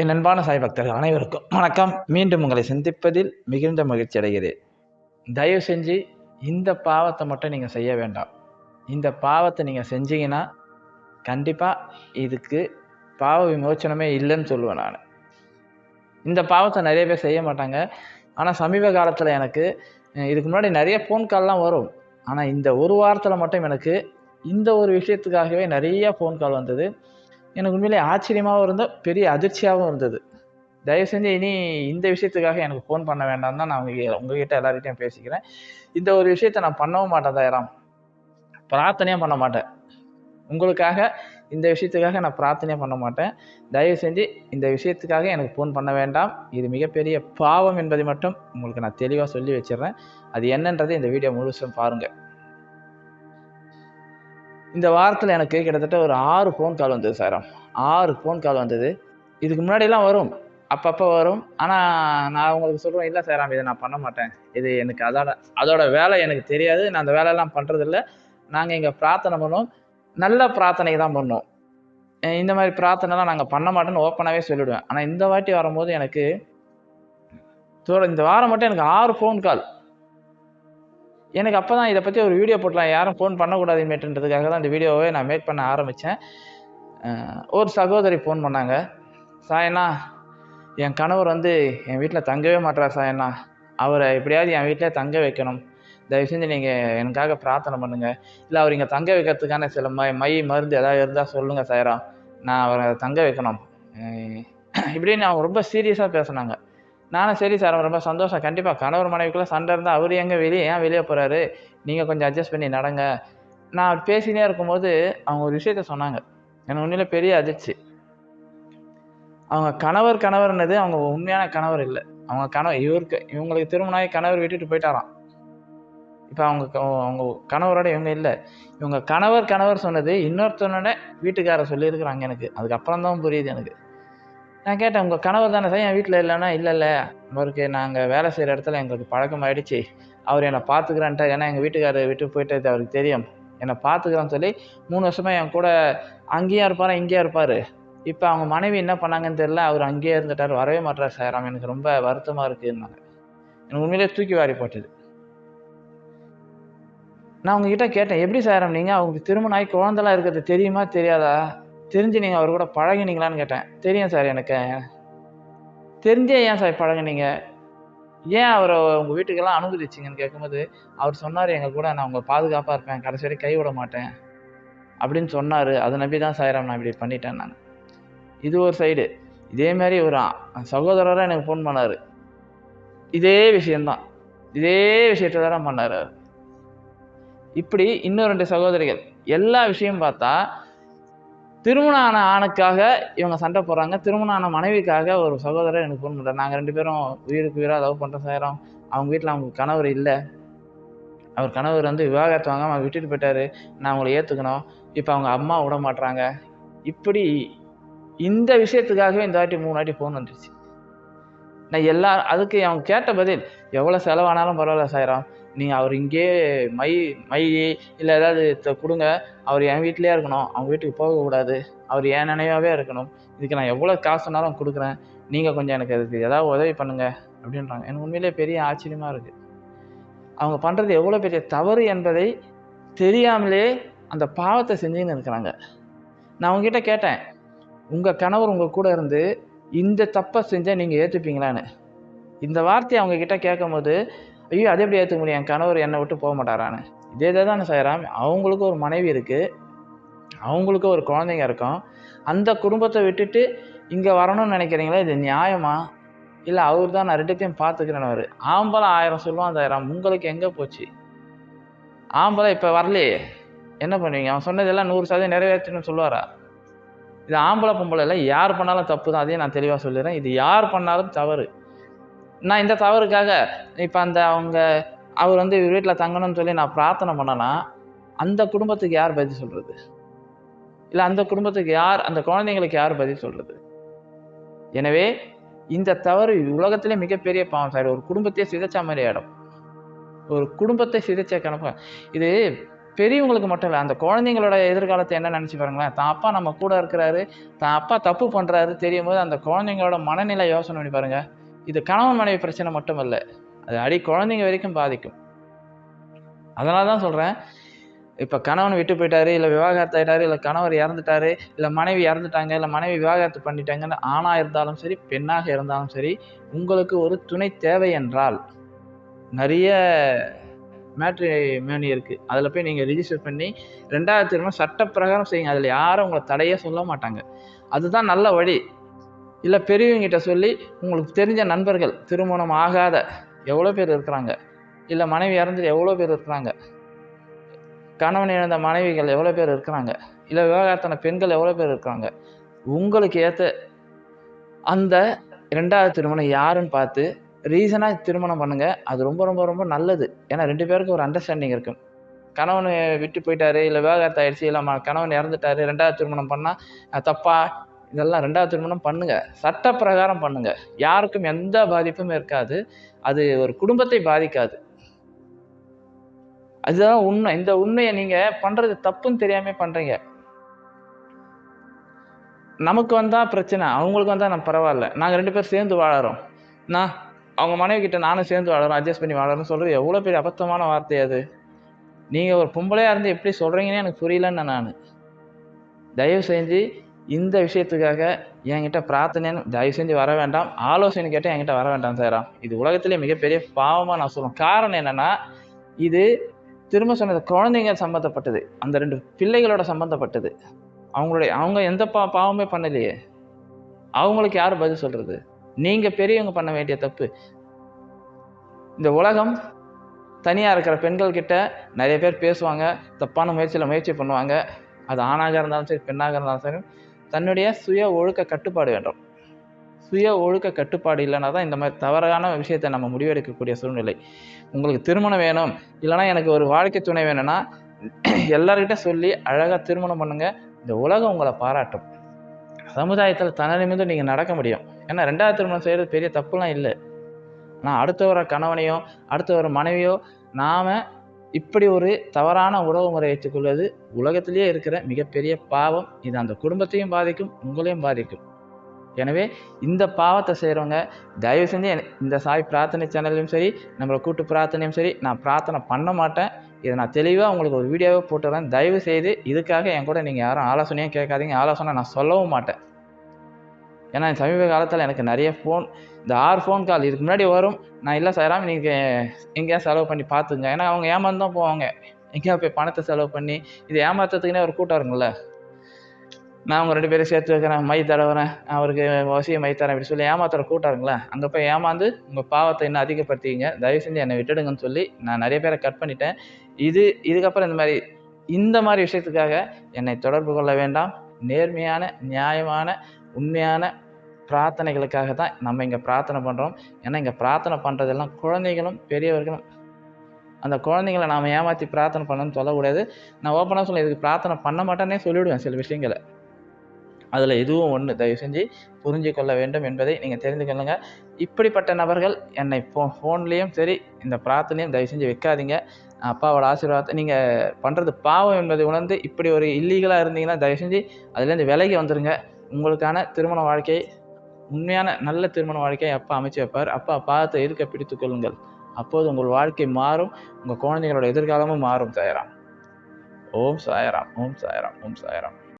என் அன்பான சாய் பக்தர்கள் அனைவருக்கும் வணக்கம். மீண்டும் உங்களை சந்திப்பதில் மிகுந்த மகிழ்ச்சி அடைகிறேன். தயவு செஞ்சு இந்த பாவத்தை மட்டும் நீங்கள் செய்ய வேண்டாம். இந்த பாவத்தை நீங்கள் செஞ்சீங்கன்னா கண்டிப்பாக இதுக்கு பாவ விமோச்சனமே இல்லைன்னு சொல்லுவேன் நான். இந்த பாவத்தை நிறைய பேர் செய்ய மாட்டாங்க. ஆனால் சமீப காலத்தில் எனக்கு இதுக்கு முன்னாடி நிறைய ஃபோன் கால்லாம் வரும். ஆனால் இந்த ஒரு வாரத்தில் மட்டும் எனக்கு இந்த ஒரு விஷயத்துக்காகவே நிறைய ஃபோன் கால் வந்தது. எனக்கு உண்மையிலே ஆச்சரியமாகவும் இருந்தது பெரிய அதிர்ச்சியாகவும் இருந்தது. தயவு செஞ்சு இனி இந்த விஷயத்துக்காக எனக்கு ஃபோன் பண்ண வேண்டாம் தான் நான் உங்கள் உங்ககிட்ட எல்லாருக்கிட்டையும் பேசிக்கிறேன். இந்த ஒரு விஷயத்தை நான் பண்ணவும் மாட்டேன் தயாராம். பிரார்த்தனையும் பண்ண மாட்டேன். உங்களுக்காக இந்த விஷயத்துக்காக நான் பிரார்த்தனையும் பண்ண மாட்டேன். தயவு செஞ்சு இந்த விஷயத்துக்காக எனக்கு ஃபோன் பண்ண வேண்டாம். இது மிகப்பெரிய பாவம் என்பதை மட்டும் உங்களுக்கு நான் தெளிவாக சொல்லி வச்சிடுறேன். அது என்னன்றது இந்த வீடியோ முழுசும் பாருங்கள் இந்த வாரத்தில் எனக்கு கிட்டத்தட்ட ஒரு ஆறு ஃபோன் கால் வந்தது சார் ஆறு ஃபோன் கால் வந்தது. இதுக்கு முன்னாடிலாம் வரும். அப்பப்போ வரும். ஆனால் நான் உங்களுக்கு சொல்கிறேன் இல்லை சார் இதை நான் பண்ண மாட்டேன். இது எனக்கு அதோட அதோட வேலை எனக்கு தெரியாது. நான் அந்த வேலையெல்லாம் பண்ணுறதில்ல நாங்கள் இங்கே பிரார்த்தனை பண்ணோம். நல்ல பிரார்த்தனை தான் பண்ணோம். இந்த மாதிரி பிரார்த்தனைலாம் நாங்கள் பண்ண மாட்டோம்னு ஓப்பனாகவே சொல்லிவிடுவேன் ஆனால் இந்த வாட்டி வரும்போது எனக்கு இந்த வாரம் மட்டும் எனக்கு ஆறு ஃபோன் கால் எனக்கு அப்போ தான் இதை பற்றி ஒரு வீடியோ போட்டலாம் யாரும் ஃபோன் பண்ணக்கூடாது இனிமேட்டுன்றதுக்காக தான் இந்த வீடியோவை நான் மேக் பண்ண ஆரம்பித்தேன் ஒரு சகோதரி ஃபோன் பண்ணாங்க. சாயண்ணா என் கணவர் வந்து என் வீட்டில் தங்கவே மாட்டார் சாயண்ணா அவரை எப்படியாவது என் வீட்டில் தங்க வைக்கணும். தயவு செஞ்சு நீங்கள் எனக்காக பிரார்த்தனை பண்ணுங்கள் இல்லை அவர் இங்கே தங்க வைக்கிறதுக்கான சில மை மை மருந்து ஏதாவது இருந்தால் சொல்லுங்கள் சாயரா. நான் அவரை தங்க வைக்கணும். இப்படின்னு அவங்க ரொம்ப சீரியஸாக பேசுனாங்க. நானும் சரி சார் ரொம்ப சந்தோஷம். கண்டிப்பாக கணவர் மனைவிக்குள்ளே சண்டை இருந்தால் அவர் எங்கே வெளியே ஏன் வெளியே போகிறாரு நீங்கள் கொஞ்சம் அட்ஜஸ்ட் பண்ணி நடங்க. நான் பேசினே இருக்கும்போது அவங்க ஒரு விஷயத்த சொன்னாங்க. எனக்கு உண்மையில பெரிய அதிர்ச்சி. அவங்க கணவர் கணவர்னது அவங்க உண்மையான கணவர் இல்லை. அவங்க கணவர் இவருக்கு இவங்களுக்கு திருமணமாகி கணவர் விட்டுட்டு போயிட்டாராம். இப்போ அவங்க க- அவங்க கணவரோட இவங்க இல்லை. இவங்க கணவர் கணவர் சொன்னது இன்னொருத்தனோட வீட்டுக்காரர் சொல்லியிருக்கிறாங்க எனக்கு. அதுக்கப்புறம் தான் புரியுது எனக்கு. நான் கேட்டேன் உங்கள் கணவர் தானே சார்? என் வீட்டில் இல்லைன்னா இல்லை இல்லை அவருக்கு நாங்கள் வேலை செய்கிற இடத்துல எங்களுக்கு பழக்கம் ஆகிடுச்சு அவர் என்னை பார்த்துக்கிறேன்ட்டு ஏன்னா எங்கள் வீட்டுக்காரர் விட்டு போயிட்டது அவருக்கு தெரியும். என்னை பார்த்துக்கிறான்னு சொல்லி மூணு வருஷமாக என் கூட அங்கேயா இருப்பார் இங்கேயா இருப்பார். இப்போ அவங்க மனைவி என்ன பண்ணாங்கன்னு தெரில அவர் அங்கேயே இருந்துட்டார். வரவே மாட்டார் சார். அவன் எனக்கு ரொம்ப வருத்தமாக இருக்குன்னாங்க. எனக்கு உண்மையிலே தூக்கி வாரி போட்டது. நான் உங்ககிட்ட கேட்டேன் எப்படி சார்? நீங்கள் அவங்களுக்கு திருமணம் ஆகி குழந்தெல்லாம் இருக்கிறது தெரியுமா தெரியாதா? தெரிஞ்சு நீங்கள் அவர் கூட பழகினீங்களான்னு கேட்டேன். தெரியும் சார் எனக்கு. தெரிஞ்சே ஏன் சார் பழகுனீங்க? ஏன் அவரை உங்கள் வீட்டுக்கெல்லாம் அனுமதிச்சிங்கன்னு கேட்கும்போது அவர் சொன்னார் எங்கள் கூட நான் உங்கள் பாதுகாப்பாக இருப்பேன். கடைசி வரை கைவிட மாட்டேன். அப்படின்னு சொன்னார். அதை நம்பி தான் சாயிரம் நான் இப்படி பண்ணிட்டேன் நான். இது ஒரு சைடு. இதே மாதிரி ஒரு சகோதரராக எனக்கு ஃபோன் பண்ணார். இதே விஷயம்தான். இதே விஷயத்தை தான் பண்ணார் இப்படி இன்னும் ரெண்டு சகோதரிகள். எல்லா விஷயம் பார்த்தா திருமணம் ஆன ஆணுக்காக இவங்க சண்டை போடுறாங்க. திருமணம் ஆன மனைவிக்காக ஒரு சகோதரர் எனக்கு ஃபோன் பண்ணுறாரு நாங்கள் ரெண்டு பேரும் உயிருக்கு உயிராக லவ் பண்ணுற சேரோம் அவங்க வீட்டில் அவங்க கணவர் இல்லை. அவர் கணவர் வந்து விவாகரத்து வாங்காமல் விட்டுட்டு போயிட்டாரு. நான் அவங்கள ஏற்றுக்கணும் இப்போ அவங்க அம்மா விட மாட்றாங்க. இப்படி இந்த விஷயத்துக்காகவே இந்த வாட்டி மூணு வாட்டி ஃபோன் வந்துருச்சு. நான் எல்லா அதுக்கு அவங்க கேட்ட பதில் எவ்வளோ செலவானாலும் பரவாயில்ல சாயிரம். நீங்கள் அவர் இங்கேயே மை மை இல்லை ஏதாவது கொடுங்க. அவர் என் வீட்டிலே இருக்கணும். அவங்க வீட்டுக்கு போகக்கூடாது அவர் என் நினைவாகவே இருக்கணும். இதுக்கு நான் எவ்வளோ காசுனாலும் கொடுக்குறேன். நீங்கள் கொஞ்சம் எனக்கு அதுக்கு ஏதாவது உதவி பண்ணுங்க அப்படின்றாங்க. எனக்கு உண்மையிலே பெரிய ஆச்சரியமாக இருக்குது அவங்க பண்ணுறது எவ்வளோ பெரிய தவறு என்பதை தெரியாமலே அந்த பாவத்தை செஞ்சுன்னு இருக்கிறாங்க. நான் அவங்ககிட்ட கேட்டேன். உங்கள் கணவர் உங்கள் கூட இருந்து இந்த தப்பை செஞ்சால் நீங்கள் ஏற்றுப்பீங்களான்னு இந்த வார்த்தையை அவங்கக்கிட்ட கேட்கும்போது ஐயோ அதே எப்படி ஏற்றுக்க முடியும்? என் கணவர் என்னை விட்டு போக மாட்டாரான்னு. இதே தான் செய்கிறான் அவங்களுக்கும் ஒரு மனைவி இருக்குது அவங்களுக்கும் ஒரு குழந்தைங்க இருக்கும். அந்த குடும்பத்தை விட்டுட்டு இங்கே வரணும்னு நினைக்கிறீங்களா? இது நியாயமா? இல்லை அவர் தான் நான் ரெண்டுத்தையும் பார்த்துக்கிறேன்னு ஆம்பளம் ஆயிரம் சொல்லுவான் ஆயிரம் உங்களுக்கு எங்கே போச்சு? ஆம்பளை இப்போ வரலையே. என்ன பண்ணுவீங்க? அவன் சொன்னதெல்லாம் நூறு சதவீதம் நிறைவேற்றணும்னு சொல்லுவாரா? இது ஆம்பளை பொம்பளை இல்லை யார் பண்ணாலும் தப்பு தான். அதையும் நான் தெளிவாக சொல்லிடுறேன். இது யார் பண்ணாலும் தவறு. நான் இந்த தவறுக்காக இப்போ அந்த அவங்க அவர் வந்து இவர் வீட்டில் தங்கணும்னு சொல்லி நான் பிரார்த்தனை பண்ணனா அந்த குடும்பத்துக்கு யார் பதில் சொல்கிறது இல்லை அந்த குடும்பத்துக்கு யார் அந்த குழந்தைங்களுக்கு யார் பதில் சொல்கிறது எனவே இந்த தவறு உலகத்திலே மிகப்பெரிய பாவம் சார். ஒரு குடும்பத்தையே சிதைச்ச மாதிரி இடம் ஒரு குடும்பத்தை சிதைச்ச கணக்கு. இது பெரியவங்களுக்கு மட்டும் இல்லை அந்த குழந்தைங்களோட எதிர்காலத்தை என்ன நினச்சி பாருங்களேன். தான் அப்பா நம்ம கூட இருக்கிறாரு தான் அப்பா தப்பு பண்ணுறாரு தெரியும் போது அந்த குழந்தைங்களோட மனநிலை யோசனை பண்ணி பாருங்கள் இது கணவன் மனைவி பிரச்சனை மட்டும் இல்லை அது அடி குழந்தைங்க வரைக்கும் பாதிக்கும். அதனால தான் சொல்கிறேன் இப்போ கணவன் விட்டு போயிட்டாரு இல்லை விவாகரத்து ஆகிட்டாரு இல்லை கணவர் இறந்துட்டாரு இல்லை மனைவி இறந்துட்டாங்க இல்லை மனைவி விவாகரத்து பண்ணிட்டாங்கன்னு ஆணாக இருந்தாலும் சரி பெண்ணாக இருந்தாலும் சரி உங்களுக்கு ஒரு துணை தேவை என்றால் நிறைய மேட்ரிமேனி இருக்குது அதில் போய் நீங்கள் ரிஜிஸ்டர் பண்ணி ரெண்டாயிரத்தி இருபது சட்ட பிரகாரம் செய்யுங்க. அதில் யாரும் உங்களை தடையே சொல்ல மாட்டாங்க. அதுதான் நல்ல வழி. இல்லை பெரியவங்கிட்ட சொல்லி உங்களுக்கு தெரிஞ்ச நண்பர்கள் திருமணம் ஆகாத எவ்வளோ பேர் இருக்கிறாங்க? இல்லை மனைவி இறந்துட்டு எவ்வளோ பேர் இருக்கிறாங்க? கணவன் இழந்த மனைவிகள் எவ்வளோ பேர் இருக்கிறாங்க? இல்லை விவாகரத்தான பெண்கள் எவ்வளோ பேர் இருக்கிறாங்க? உங்களுக்கு ஏற்ற அந்த ரெண்டாவது திருமணம் யாருன்னு பார்த்து ரீசனாக திருமணம் பண்ணுங்கள் அது ரொம்ப ரொம்ப ரொம்ப நல்லது. ஏன்னா ரெண்டு பேருக்கும் ஒரு அண்டர்ஸ்டாண்டிங் இருக்கும் கணவன் விட்டு போயிட்டாரு இல்லை விவாகரத்து ஆயிடுச்சு இல்லை ம கணவன் இறந்துட்டாரு ரெண்டாவது திருமணம் பண்ணால் தப்பா இதெல்லாம் ரெண்டாவது திருமணம் பண்ணுங்கள் சட்ட பிரகாரம் பண்ணுங்கள் யாருக்கும் எந்த பாதிப்பும் இருக்காது. அது ஒரு குடும்பத்தை பாதிக்காது. அதுதான் உண்மை. இந்த உண்மையை நீங்கள் பண்ணுறது தப்புன்னு தெரியாமல் பண்ணுறீங்க நமக்கு வந்தால் பிரச்சனை அவங்களுக்கு வந்தால் நம்ம பரவாயில்ல. நாங்கள் ரெண்டு பேரும் சேர்ந்து வாழறோம். நான் அவங்க மனைவி கிட்ட நானும் சேர்ந்து வாழறோம் அட்ஜஸ்ட் பண்ணி வாழறோம்னு சொல்கிறது எவ்வளோ பெரிய அபத்தமான வார்த்தை அது. நீங்கள் ஒரு பொம்பளையாக இருந்து எப்படி சொல்கிறீங்கன்னு எனக்கு புரியலன்னு நான். தயவு செஞ்சு இந்த விஷயத்துக்காக என்கிட்ட பிரார்த்தனைன்னு தயவு செஞ்சு வர வேண்டாம். ஆலோசனை கேட்டால் என்கிட்ட வர வேண்டாம் சாரா இது உலகத்திலே மிகப்பெரிய பாவமாக நான் சொல்லுவேன் காரணம் என்னென்னா இது திரும்ப சொன்னது குழந்தைங்க சம்மந்தப்பட்டது அந்த ரெண்டு பிள்ளைகளோட சம்மந்தப்பட்டது அவங்களுடைய அவங்க எந்த பா பாவமே பண்ணலையே. அவங்களுக்கு யார் பதில் சொல்கிறது நீங்கள் பெரியவங்க பண்ண வேண்டிய தப்பு. இந்த உலகம் தனியாக இருக்கிற பெண்கள் கிட்ட நிறைய பேர் பேசுவாங்க. தப்பான முயற்சியில் முயற்சி பண்ணுவாங்க. அது ஆணாக இருந்தாலும் சரி பெண்ணாக இருந்தாலும் சரி. தன்னுடைய சுய ஒழுக்க கட்டுப்பாடு வேண்டும். சுய ஒழுக்க கட்டுப்பாடு இல்லைனா தான் இந்த மாதிரி தவறான விஷயத்தை நம்ம முடிவெடுக்கக்கூடிய சூழ்நிலை. உங்களுக்கு திருமணம் வேணும் இல்லைனா எனக்கு ஒரு வாழ்க்கை துணை வேணும்னா எல்லார்கிட்ட சொல்லி அழகாக திருமணம் பண்ணுங்கள் இந்த உலகம் உங்களை பாராட்டும். சமுதாயத்தில் தன நீங்கள் நடக்க முடியும். ஏன்னா ரெண்டாவது திருமணம் செய்கிறது பெரிய தப்புலாம் இல்லை. ஆனால் அடுத்த வர கணவனையோ அடுத்த வர மனைவியோ நாம் இப்படி ஒரு தவறான உறவு முறை வைத்துக்கொள்வது உலகத்திலேயே இருக்கிற மிகப்பெரிய பாவம். இது அந்த குடும்பத்தையும் பாதிக்கும் உங்களையும் பாதிக்கும். எனவே இந்த பாவத்தை செய்கிறவங்க தயவு செஞ்சு இந்த சாய் பிரார்த்தனை சேனல்லையும் சரி நம்மளை கூட்டு பிரார்த்தனையும் சரி நான் பிரார்த்தனை பண்ண மாட்டேன். இதை நான் தெளிவாக உங்களுக்கு ஒரு வீடியோவை போட்டுறேன். தயவு செய்து இதுக்காக என் கூட நீங்கள் யாரும் ஆலோசனையும் கேட்காதீங்க. ஆலோசனை நான் சொல்லவும் மாட்டேன். ஏன்னா சமீப காலத்தில் எனக்கு நிறைய ஃபோன் இந்த ஆறு ஃபோன் கால் இதுக்கு முன்னாடி வரும். நான் இல்லை சாராம் நீங்கள் எங்கேயா செலவு பண்ணி பார்த்துங்க ஏன்னா அவங்க ஏமாந்து தான் போவாங்க. எங்கேயா போய் பணத்தை செலவு பண்ணி இது ஏமாத்துறதுக்குனே ஒரு கூட்டம் இருக்குல்ல நான் அவங்க ரெண்டு பேரும் சேர்த்து வைக்கிறேன் மை தடவுறேன் அவருக்கு வசிய மை தரேன் அப்படி சொல்லி ஏமாத்துற கூட்டம் இருக்குல்ல அங்கே போய் ஏமாந்து உங்கள் பாவத்தை இன்னும் அதிகப்படுத்திக்கிங்க. தயவு செஞ்சு என்னை விட்டுடுங்கன்னு சொல்லி நான் நிறைய பேரை கட் பண்ணிட்டேன். இது இதுக்கப்புறம் இந்த மாதிரி இந்த மாதிரி விஷயத்துக்காக என்னை தொடர்பு கொள்ள வேண்டாம். நேர்மையான நியாயமான உண்மையான பிரார்த்தனைகளுக்காக தான் நம்ம இங்கே பிரார்த்தனை பண்ணுறோம் ஏன்னா இங்கே பிரார்த்தனை பண்ணுறதெல்லாம் குழந்தைகளும் பெரியவர்களும் அந்த குழந்தைங்கள நாம் ஏமாற்றி பிரார்த்தனை பண்ணணும்னு சொல்லக்கூடாது. நான் ஓப்பனாக சொல்ல இதுக்கு பிரார்த்தனை பண்ண மாட்டேனே சொல்லிவிடுவேன் சில விஷயங்களை. அதில் இதுவும் ஒன்று தயவு செஞ்சு புரிஞ்சு கொள்ள வேண்டும் என்பதை நீங்கள் தெரிந்து கொள்ளுங்க. இப்படிப்பட்ட நபர்கள் என்னை ஃபோ ஃபோன்லேயும் சரி இந்த பிரார்த்தனையும் தயவு செஞ்சு வைக்காதீங்க. அப்பாவோட ஆசீர்வாதத்தை நீங்கள் பண்ணுறது பாவம் என்பதை உணர்ந்து இப்படி ஒரு இல்லீகலாக இருந்தீங்கன்னா தயவு செஞ்சு அதுலேருந்து விலகி வந்துடுங்க உங்களுக்கான திருமண வாழ்க்கை உண்மையான நல்ல திருமண வாழ்க்கையை அப்பா அமைச்சு வைப்பார். அப்பா பாதத்தை இருக்க பிடித்து கொள்ளுங்கள். அப்போது உங்கள் வாழ்க்கை மாறும். உங்கள் குழந்தைகளோட எதிர்காலமும் மாறும் சாயராம். ஓம் சாயராம் ஓம் சாயராம் ஓம் சாயராம்.